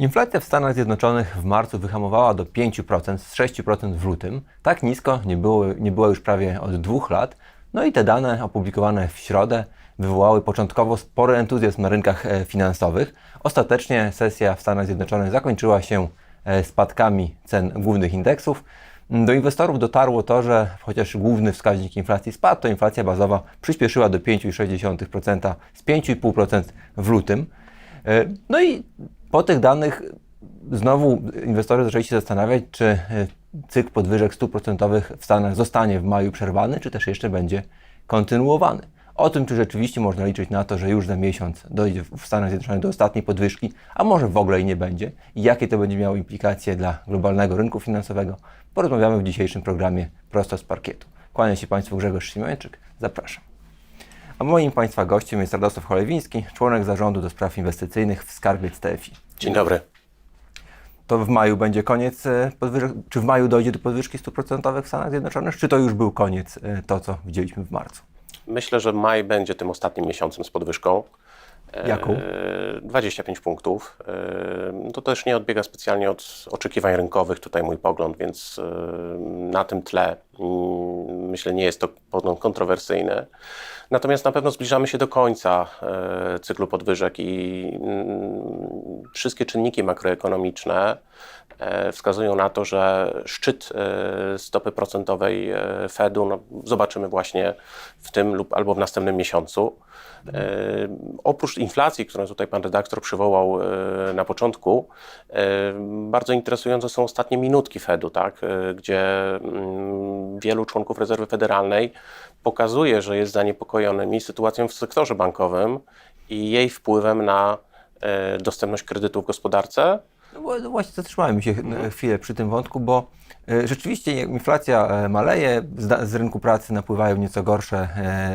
Inflacja w Stanach Zjednoczonych w marcu wyhamowała do 5% z 6% w lutym. Tak nisko nie, było, nie była już prawie od dwóch lat. No i te dane opublikowane w środę wywołały początkowo spory entuzjazm na rynkach e, finansowych. Ostatecznie sesja w Stanach Zjednoczonych zakończyła się e, spadkami cen głównych indeksów. Do inwestorów dotarło to, że chociaż główny wskaźnik inflacji spadł, to inflacja bazowa przyspieszyła do 5,6% z 5,5% w lutym. E, No i po tych danych znowu inwestorzy zaczęli się zastanawiać, czy e, cykl podwyżek stóp procentowych w Stanach zostanie w maju przerwany, czy też jeszcze będzie kontynuowany. O tym, czy rzeczywiście można liczyć na to, że już za miesiąc dojdzie w Stanach Zjednoczonych do ostatniej podwyżki, a może w ogóle i nie będzie, i jakie to będzie miało implikacje dla globalnego rynku finansowego, porozmawiamy w dzisiejszym programie prosto z parkietu. Kłania się Państwu Grzegorz Szymańczyk, zapraszam. A moim Państwa gościem jest Radosław Cholewiński, członek zarządu do spraw inwestycyjnych w Skarbiec TFI. Dzień dobry. To w maju będzie koniec e, podwyżek, czy w maju dojdzie do podwyżki stóp procentowych w Stanach Zjednoczonych, czy to już był koniec e, to, co widzieliśmy w marcu? Myślę, że maj będzie tym ostatnim miesiącem z podwyżką. E, Jaką? 25 punktów. E, To też nie odbiega specjalnie od oczekiwań rynkowych, tutaj mój pogląd, więc e, na tym tle mm, myślę nie jest to pogląd kontrowersyjny. Natomiast na pewno zbliżamy się do końca cyklu podwyżek i mm, wszystkie czynniki makroekonomiczne wskazują na to, że szczyt e, stopy procentowej e, Fedu no, zobaczymy właśnie w tym lub albo w następnym miesiącu. E, Oprócz inflacji, którą tutaj pan redaktor przywołał e, na początku, e, bardzo interesujące są ostatnie minutki Fedu, tak, e, gdzie mm, wielu członków rezerwy federalnej pokazuje, że jest zaniepokojonymi sytuacją w sektorze bankowym i jej wpływem na e, dostępność kredytu w gospodarce. No no właśnie zatrzymajmy się e, chwilę przy tym wątku, bo e, rzeczywiście jak inflacja e, maleje, z, rynku pracy napływają nieco gorsze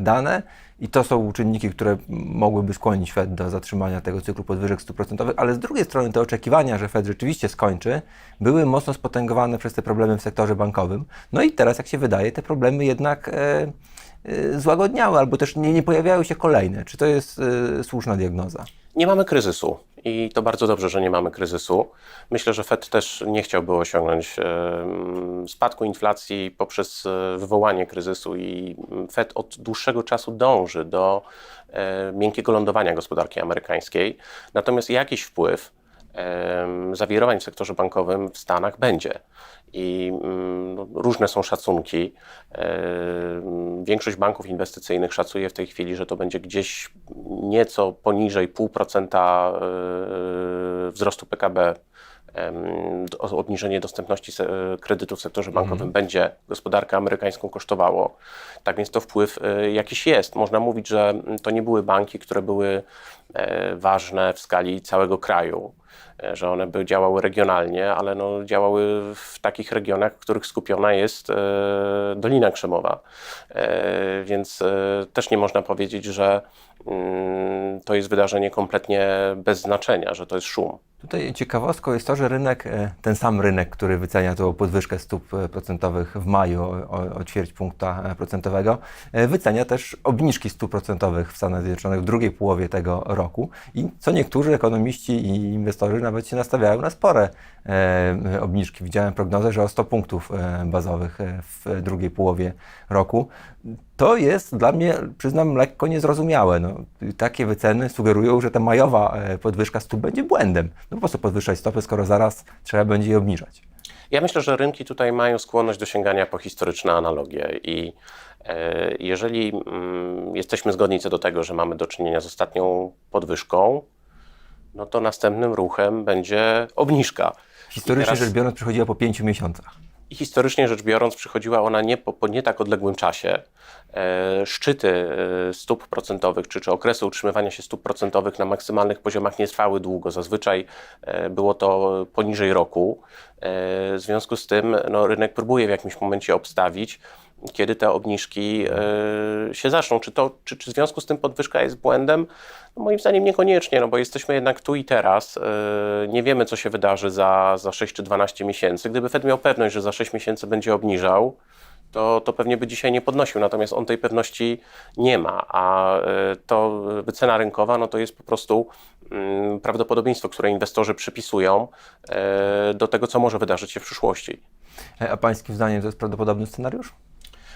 dane i to są czynniki, które mogłyby skłonić Fed do zatrzymania tego cyklu podwyżek procentowych, ale z drugiej strony te oczekiwania, że Fed rzeczywiście skończy, były mocno spotęgowane przez te problemy w sektorze bankowym. No i teraz, jak się wydaje, te problemy jednak złagodniały albo też nie, nie pojawiają się kolejne. Czy to jest e, słuszna diagnoza? Nie mamy kryzysu i to bardzo dobrze, że nie mamy kryzysu. Myślę, że Fed też nie chciałby osiągnąć spadku inflacji poprzez e, wywołanie kryzysu i mm, Fed od dłuższego czasu dąży do e, miękkiego lądowania gospodarki amerykańskiej. Natomiast jakiś wpływ zawirowań w sektorze bankowym w Stanach będzie. I mm, no, różne są szacunki. Większość banków inwestycyjnych szacuje w tej chwili, że to będzie gdzieś nieco poniżej 0,5% e, wzrostu PKB. Obniżenie dostępności se- kredytów w sektorze bankowym będzie gospodarkę amerykańską kosztowało. Tak więc to wpływ e, jakiś jest. Można mówić, że to nie były banki, które były e, ważne w skali całego kraju, e, że one by działały regionalnie, ale no, działały w takich regionach, w których skupiona jest e, Dolina Krzemowa. E, więc e, też nie można powiedzieć, że to jest wydarzenie kompletnie bez znaczenia, że to jest szum. Tutaj ciekawostką jest to, że rynek, e, ten sam rynek, który wycenia tą podwyżkę stóp e, procentowych w maju o, o, ćwierć punkta e, procentowego, wycenia też obniżki stóp procentowych w Stanach Zjednoczonych w drugiej połowie tego roku. I co niektórzy ekonomiści i inwestorzy nawet się nastawiają na spore obniżki. Widziałem prognozę, że o 100 punktów bazowych w drugiej połowie roku. To jest dla mnie, przyznam, lekko niezrozumiałe. No, takie wyceny sugerują, że ta majowa e, podwyżka stóp będzie błędem. No po prostu podwyższać stopy, skoro zaraz trzeba będzie je obniżać. Ja myślę, że rynki tutaj mają skłonność do sięgania po historyczne analogie i e, jeżeli mm, jesteśmy zgodni co do tego, że mamy do czynienia z ostatnią podwyżką, no to następnym ruchem będzie obniżka. Historycznie teraz- rzecz biorąc przychodziła po pięciu miesiącach. Historycznie rzecz biorąc, przychodziła ona nie po, po nie tak odległym czasie. E, szczyty e, stóp procentowych, czy, czy okresy utrzymywania się stóp procentowych na maksymalnych poziomach nie trwały długo. Zazwyczaj e, było to poniżej roku. W związku z tym no, rynek próbuje w jakimś momencie obstawić, kiedy te obniżki e, się zaczną. Czy, to, czy, czy w związku z tym podwyżka jest błędem? No, moim zdaniem niekoniecznie, no bo jesteśmy jednak tu i teraz. E, nie wiemy, co się wydarzy za, za 6 czy 12 miesięcy. Gdyby Fed miał pewność, że za 6 miesięcy będzie obniżał, to, to pewnie by dzisiaj nie podnosił. Natomiast on tej pewności nie ma, a e, to wycena rynkowa no to jest po prostu mm, prawdopodobieństwo, które inwestorzy przypisują do tego, co może wydarzyć się w przyszłości. A pańskim zdaniem to jest prawdopodobny scenariusz?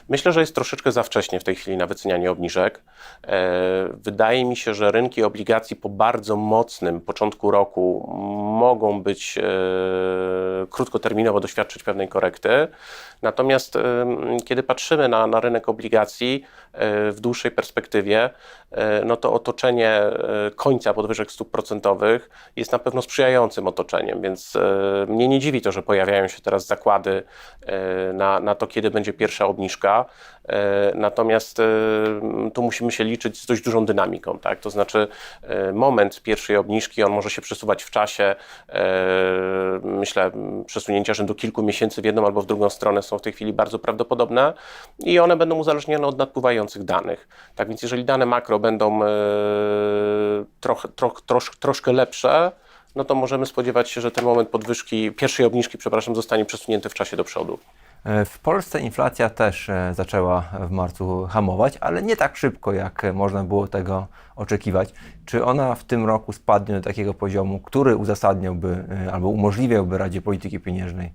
Myślę, że jest troszeczkę za wcześnie w tej chwili na wycenianie obniżek. E, Wydaje mi się, że rynki obligacji po bardzo mocnym początku roku mogą być e, krótkoterminowo doświadczyć pewnej korekty. Natomiast e, kiedy patrzymy na, na rynek obligacji w dłuższej perspektywie, no to otoczenie końca podwyżek stóp procentowych jest na pewno sprzyjającym otoczeniem, więc mnie nie dziwi to, że pojawiają się teraz zakłady na, na to, kiedy będzie pierwsza obniżka. E, Natomiast e, tu musimy się liczyć z dość dużą dynamiką, tak? To znaczy e, moment pierwszej obniżki, on może się przesuwać w czasie. Myślę, przesunięcia rzędu kilku miesięcy w jedną albo w drugą stronę są w tej chwili bardzo prawdopodobne i one będą uzależnione od nadpływających danych. Tak więc jeżeli dane makro będą troch, trosz, troszkę lepsze, no to możemy spodziewać się, że ten moment podwyżki, pierwszej obniżki, przepraszam, zostanie przesunięty w czasie do przodu. E, W Polsce inflacja też e, zaczęła w marcu hamować, ale nie tak szybko, jak można było tego oczekiwać. Czy ona w tym roku spadnie do takiego poziomu, który uzasadniałby e, albo umożliwiałby Radzie Polityki Pieniężnej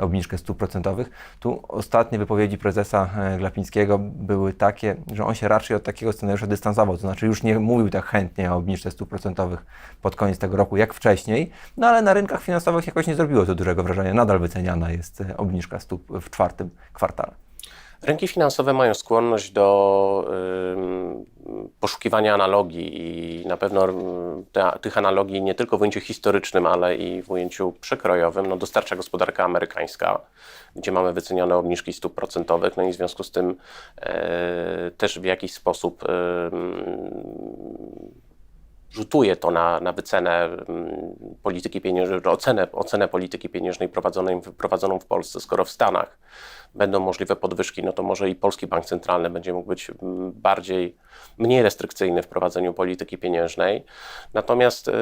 obniżkę stóp procentowych? Tu ostatnie wypowiedzi prezesa e, Glapińskiego były takie, że on się raczej od takiego scenariusza dystansował, to znaczy już nie mówił tak chętnie o obniżce stóp procentowych pod koniec tego roku jak wcześniej, no ale na rynkach finansowych jakoś nie zrobiło to dużego wrażenia. Nadal wyceniana jest e, obniżka stóp w czwartym kwartale. Rynki finansowe mają skłonność do poszukiwania analogii i na pewno te, tych analogii nie tylko w ujęciu historycznym, ale i w ujęciu przekrojowym no, dostarcza gospodarka amerykańska, gdzie mamy wycenione obniżki stóp procentowych, no i w związku z tym e, też w jakiś sposób ym, rzutuje to na, na wycenę polityki pieniężnej, ocenę, ocenę polityki pieniężnej prowadzonej, prowadzoną w Polsce. Skoro w Stanach będą możliwe podwyżki, no to może i Polski Bank Centralny będzie mógł być mm, bardziej, mniej restrykcyjny w prowadzeniu polityki pieniężnej. Natomiast y,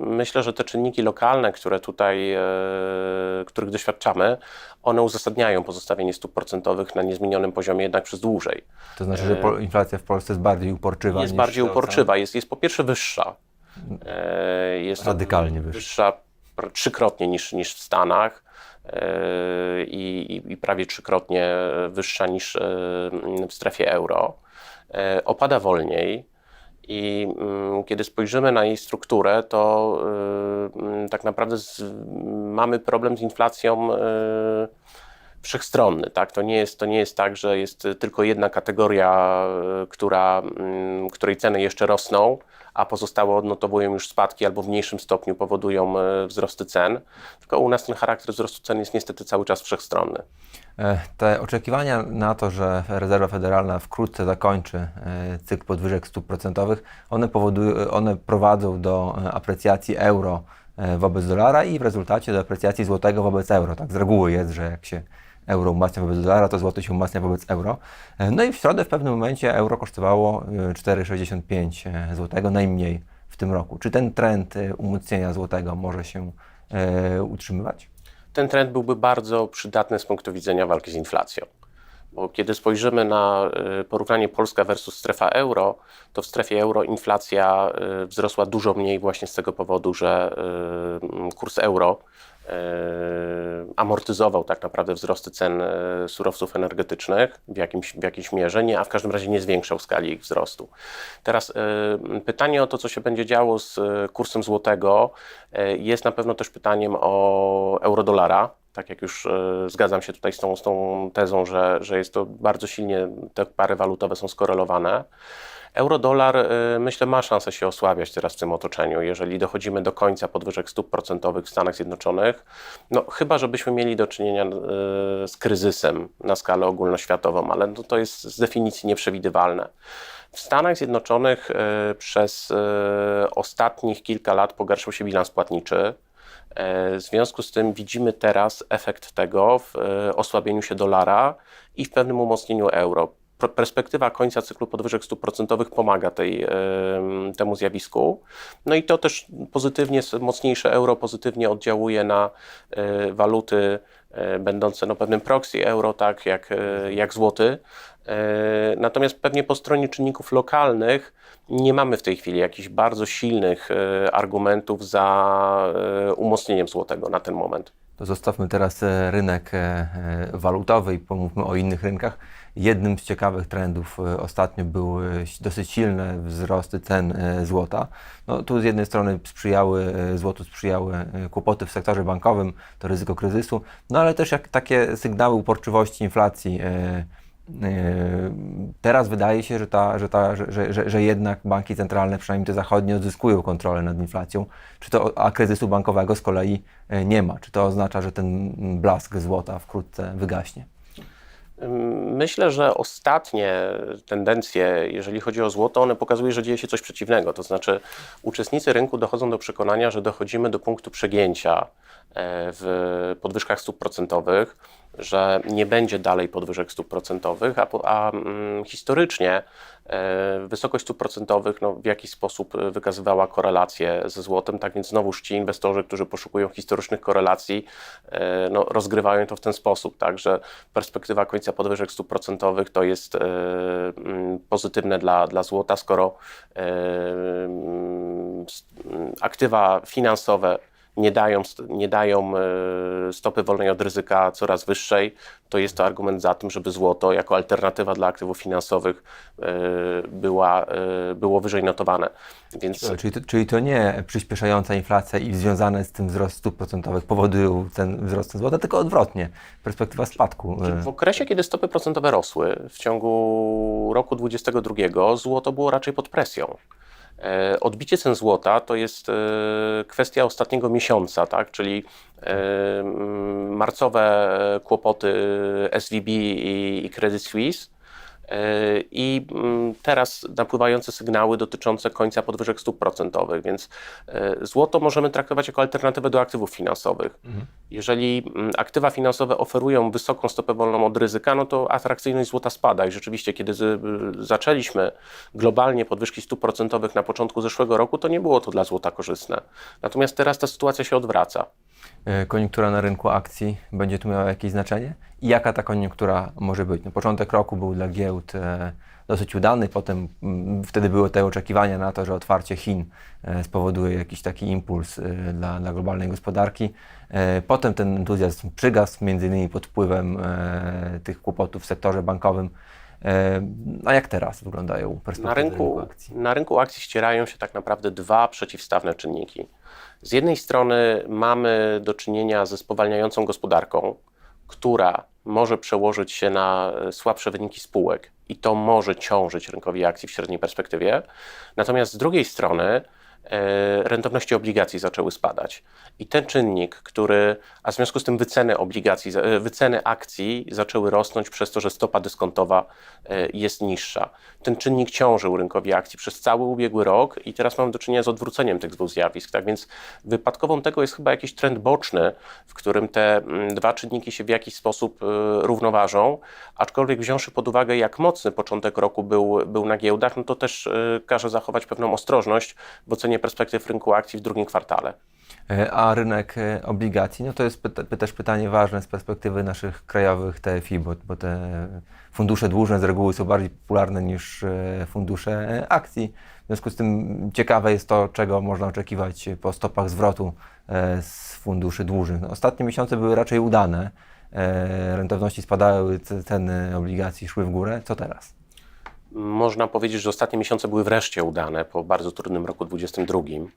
myślę, że te czynniki lokalne, które tutaj, y, których doświadczamy, one uzasadniają pozostawienie stóp procentowych na niezmienionym poziomie jednak przez dłużej. To znaczy, że po, inflacja w Polsce jest bardziej uporczywa Jest bardziej uporczywa, jest, jest po pierwsze wyższa. E, Jest Radykalnie wyższa. wyższa trzykrotnie niż, niż w Stanach e, i, i, i prawie trzykrotnie wyższa niż e, w strefie euro. E, Opada wolniej. I mm, kiedy spojrzymy na jej strukturę, to mm, tak naprawdę z, mamy problem z inflacją wszechstronny. Tak? To, nie jest, to nie jest tak, że jest tylko jedna kategoria, która, mm, której ceny jeszcze rosną, a pozostałe odnotowują już spadki albo w mniejszym stopniu powodują y, wzrosty cen. Tylko u nas ten charakter wzrostu cen jest niestety cały czas wszechstronny. E, Te oczekiwania na to, że Rezerwa Federalna wkrótce zakończy e, cykl podwyżek stóp procentowych, one, powodują, one prowadzą do e, aprecjacji euro e, wobec dolara i w rezultacie do aprecjacji złotego wobec euro. Tak z reguły jest, że jak się euro umacnia wobec dolara, to złoty się umacnia wobec euro. E, No i w środę w pewnym momencie euro kosztowało e, 4,65 złotego najmniej w tym roku. Czy ten trend e, umocnienia złotego może się e, utrzymywać? ten trend byłby bardzo przydatny z punktu widzenia walki z inflacją. Bo kiedy spojrzymy na porównanie Polska versus strefa euro, to w strefie euro inflacja wzrosła dużo mniej właśnie z tego powodu, że kurs euro amortyzował tak naprawdę wzrosty cen y, surowców energetycznych w, jakimś, w jakiejś mierze, nie, a w każdym razie nie zwiększał skali ich wzrostu. Teraz y, pytanie o to, co się będzie działo z kursem złotego, jest na pewno też pytaniem o euro-dolara. Tak jak już zgadzam się tutaj z tą, z tą tezą, że, że jest to bardzo silnie, te pary walutowe są skorelowane. Euro-dolar, y, myślę, ma szansę się osłabiać teraz w tym otoczeniu, jeżeli dochodzimy do końca podwyżek stóp procentowych w Stanach Zjednoczonych. No, chyba, żebyśmy mieli do czynienia y, z kryzysem na skalę ogólnoświatową, ale no, to jest z definicji nieprzewidywalne. W Stanach Zjednoczonych y, przez ostatnich kilka lat pogarszał się bilans płatniczy. E, W związku z tym widzimy teraz efekt tego w osłabieniu się dolara i w pewnym umocnieniu euro. Perspektywa końca cyklu podwyżek stóp procentowych pomaga tej, em, temu zjawisku. No i to też pozytywnie, mocniejsze euro pozytywnie oddziałuje na e, waluty e, będące no, pewnym proxy euro, tak jak, e, jak złoty. Natomiast pewnie po stronie czynników lokalnych nie mamy w tej chwili jakichś bardzo silnych argumentów za umocnieniem złotego na ten moment. To zostawmy teraz rynek walutowy i pomówmy o innych rynkach. Jednym z ciekawych trendów e, ostatnio były ś- dosyć silne wzrosty cen e, złota. No, tu z jednej strony sprzyjały, e, złotu sprzyjały e, kłopoty w sektorze bankowym, to ryzyko kryzysu, no ale też jak takie sygnały uporczywości inflacji. e, e, Teraz wydaje się, że, ta, że, ta, że, że- że, jednak banki centralne, przynajmniej te zachodnie, odzyskują kontrolę nad inflacją, czy to, a kryzysu bankowego z kolei e, nie ma. Czy to oznacza, że ten blask złota wkrótce wygaśnie? Myślę, że ostatnie tendencje, jeżeli chodzi o złoto, one pokazują, że dzieje się coś przeciwnego. To znaczy, uczestnicy rynku dochodzą do przekonania, że dochodzimy do punktu przegięcia w podwyżkach stóp procentowych, że nie będzie dalej podwyżek stóp procentowych, a, a mm, historycznie e, wysokość stóp procentowych no, w jakiś sposób e, wykazywała korelację ze złotem, tak więc znowuż ci inwestorzy, którzy poszukują historycznych korelacji, e, no, rozgrywają to w ten sposób, tak, że perspektywa końca podwyżek stóp procentowych to jest e, mm, pozytywne dla, dla złota, skoro e, mm, aktywa finansowe nie dają, nie dają e, stopy wolnej od ryzyka coraz wyższej, to jest to argument za tym, żeby złoto jako alternatywa dla aktywów finansowych e, była, e, było wyżej notowane. Więc Czyli to, czyli to nie przyspieszająca inflacja i związane z tym wzrost stóp procentowych powodują ten wzrost złota, tylko odwrotnie. Perspektywa spadku. w okresie, kiedy stopy procentowe rosły, w ciągu roku 2022 złoto było raczej pod presją. E, Odbicie cen złota to jest e, kwestia ostatniego miesiąca, tak? czyli e, marcowe kłopoty SVB i Credit Suisse. E, I mm, teraz napływające sygnały dotyczące końca podwyżek stóp procentowych, więc e, złoto możemy traktować jako alternatywę do aktywów finansowych. Jeżeli mm, aktywa finansowe oferują wysoką stopę wolną od ryzyka, no to atrakcyjność złota spada. I rzeczywiście, kiedy y, zaczęliśmy globalnie podwyżki stóp procentowych na początku zeszłego roku, to nie było to dla złota korzystne. Natomiast teraz ta sytuacja się odwraca. e, koniunktura na rynku akcji będzie tu miała jakieś znaczenie? I jaka ta koniunktura może być? No, początek roku był dla giełd e, dosyć udany, potem mm, wtedy były te oczekiwania na to, że otwarcie Chin e, spowoduje jakiś taki impuls e, dla, dla globalnej gospodarki. Potem ten entuzjazm przygasł, między innymi pod wpływem tych kłopotów w sektorze bankowym. A jak teraz wyglądają perspektywy Na rynku, akcji? na rynku akcji ścierają się tak naprawdę dwa przeciwstawne czynniki. Z jednej strony mamy do czynienia ze spowalniającą gospodarką, która może przełożyć się na e, słabsze wyniki spółek i to może ciążyć rynkowi akcji w średniej perspektywie. Natomiast z drugiej strony rentowności obligacji zaczęły spadać. I ten czynnik, który, a w związku z tym wyceny obligacji, e, wyceny akcji zaczęły rosnąć przez to, że stopa dyskontowa e, jest niższa. Ten czynnik ciążył rynkowi akcji przez cały ubiegły rok i teraz mamy do czynienia z odwróceniem tych dwóch zjawisk. Tak więc wypadkową tego jest chyba jakiś trend boczny, w którym te mm, dwa czynniki się w jakiś sposób e, równoważą, aczkolwiek wziąwszy pod uwagę, jak mocny początek roku był, był na giełdach, no to też e, każe zachować pewną ostrożność w ocenie perspektyw rynku akcji w drugim kwartale. E, A rynek e, obligacji, no to jest też pytanie ważne z perspektywy naszych krajowych TFI, bo, bo te fundusze dłużne z reguły są bardziej popularne niż e, fundusze akcji. W związku z tym ciekawe jest to, czego można oczekiwać po stopach zwrotu z funduszy dłużnych. No, ostatnie miesiące były raczej udane. Rentowności spadały, ce- ceny obligacji szły w górę. Co teraz? Można powiedzieć, że ostatnie miesiące były wreszcie udane po bardzo trudnym roku 2022.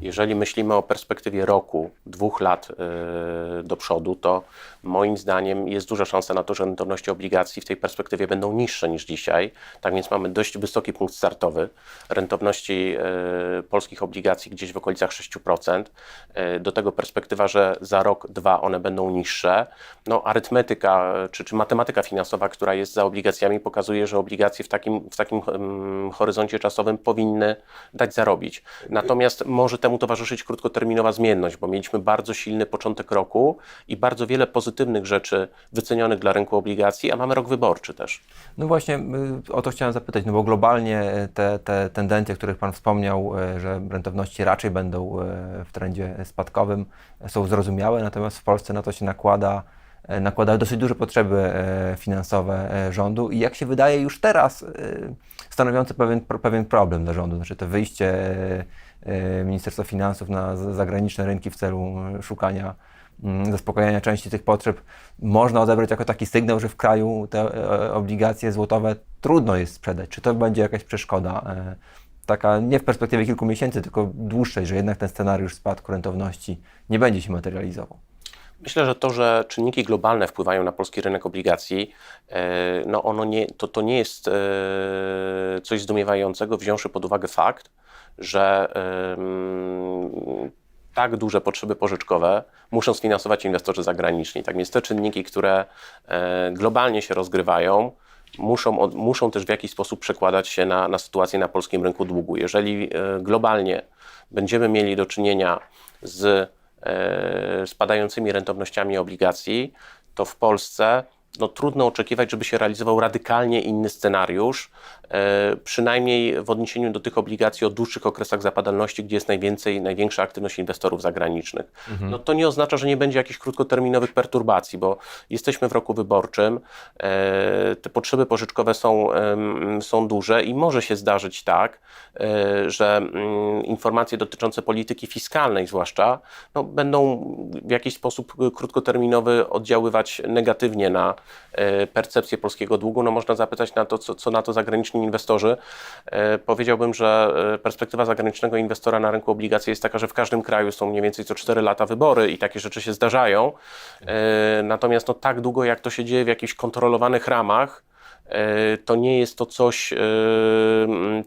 Jeżeli myślimy o perspektywie roku, dwóch lat yy, do przodu, to moim zdaniem jest duża szansa na to, że rentowności obligacji w tej perspektywie będą niższe niż dzisiaj. Tak więc mamy dość wysoki punkt startowy. Rentowności yy, polskich obligacji gdzieś w okolicach 6%. Yy, do tego perspektywa, że za rok, dwa one będą niższe. No, arytmetyka czy, czy matematyka finansowa, która jest za obligacjami, pokazuje, że obligacje w takim, w takim horyzoncie czasowym powinny dać zarobić. Natomiast może temu towarzyszyć krótkoterminowa zmienność, bo mieliśmy bardzo silny początek roku i bardzo wiele pozytywnych rzeczy wycenionych dla rynku obligacji, a mamy rok wyborczy też. No właśnie y, o to chciałem zapytać, no bo globalnie te, te tendencje, o których Pan wspomniał, y, że rentowności raczej będą y, w trendzie spadkowym, są zrozumiałe, natomiast w Polsce na to się nakłada, y, nakładają dosyć duże potrzeby y, finansowe y, rządu i jak się wydaje już teraz stanowiące pewien, pewien problem dla rządu, znaczy to wyjście Ministerstwa Finansów na zagraniczne rynki w celu szukania mm, zaspokojenia części tych potrzeb można odebrać jako taki sygnał, że w kraju te e, obligacje złotowe trudno jest sprzedać. Czy to będzie jakaś przeszkoda? e, Taka nie w perspektywie kilku miesięcy, tylko dłuższej, że jednak ten scenariusz spadku rentowności nie będzie się materializował. Myślę, że to, że czynniki globalne wpływają na polski rynek obligacji, e, no ono nie, to, to nie jest e, coś zdumiewającego, wziąwszy pod uwagę fakt, że tak duże potrzeby pożyczkowe muszą sfinansować inwestorzy zagraniczni. Tak więc te czynniki, które e, globalnie się rozgrywają, muszą, muszą też w jakiś sposób przekładać się na, na sytuację na polskim rynku długu. Jeżeli globalnie będziemy mieli do czynienia z spadającymi rentownościami obligacji, to w Polsce no, trudno oczekiwać, żeby się realizował radykalnie inny scenariusz, e, przynajmniej w odniesieniu do tych obligacji o dłuższych okresach zapadalności, gdzie jest najwięcej, największa aktywność inwestorów zagranicznych. No, to nie oznacza, że nie będzie jakichś krótkoterminowych perturbacji, bo jesteśmy w roku wyborczym, e, te potrzeby pożyczkowe są, są duże i może się zdarzyć tak, e, że mm, informacje dotyczące polityki fiskalnej zwłaszcza no, będą w jakiś sposób krótkoterminowy oddziaływać negatywnie na percepcję polskiego długu. No, można zapytać na to, co, co na to zagraniczni inwestorzy. E, Powiedziałbym, że e, perspektywa zagranicznego inwestora na rynku obligacji jest taka, że w każdym kraju są mniej więcej co 4 lata wybory i takie rzeczy się zdarzają. E, Natomiast no, tak długo jak to się dzieje w jakichś kontrolowanych ramach, e, to nie jest to coś, e,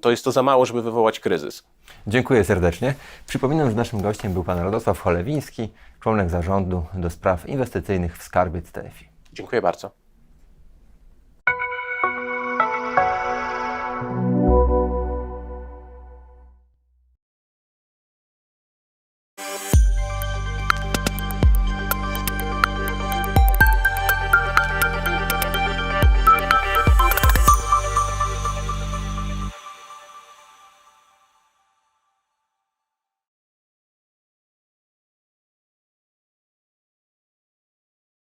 to jest to za mało, żeby wywołać kryzys. Dziękuję serdecznie. Przypominam, że naszym gościem był pan Radosław Cholewiński, członek zarządu do spraw inwestycyjnych w Skarbiec TFI. Dziękuję bardzo.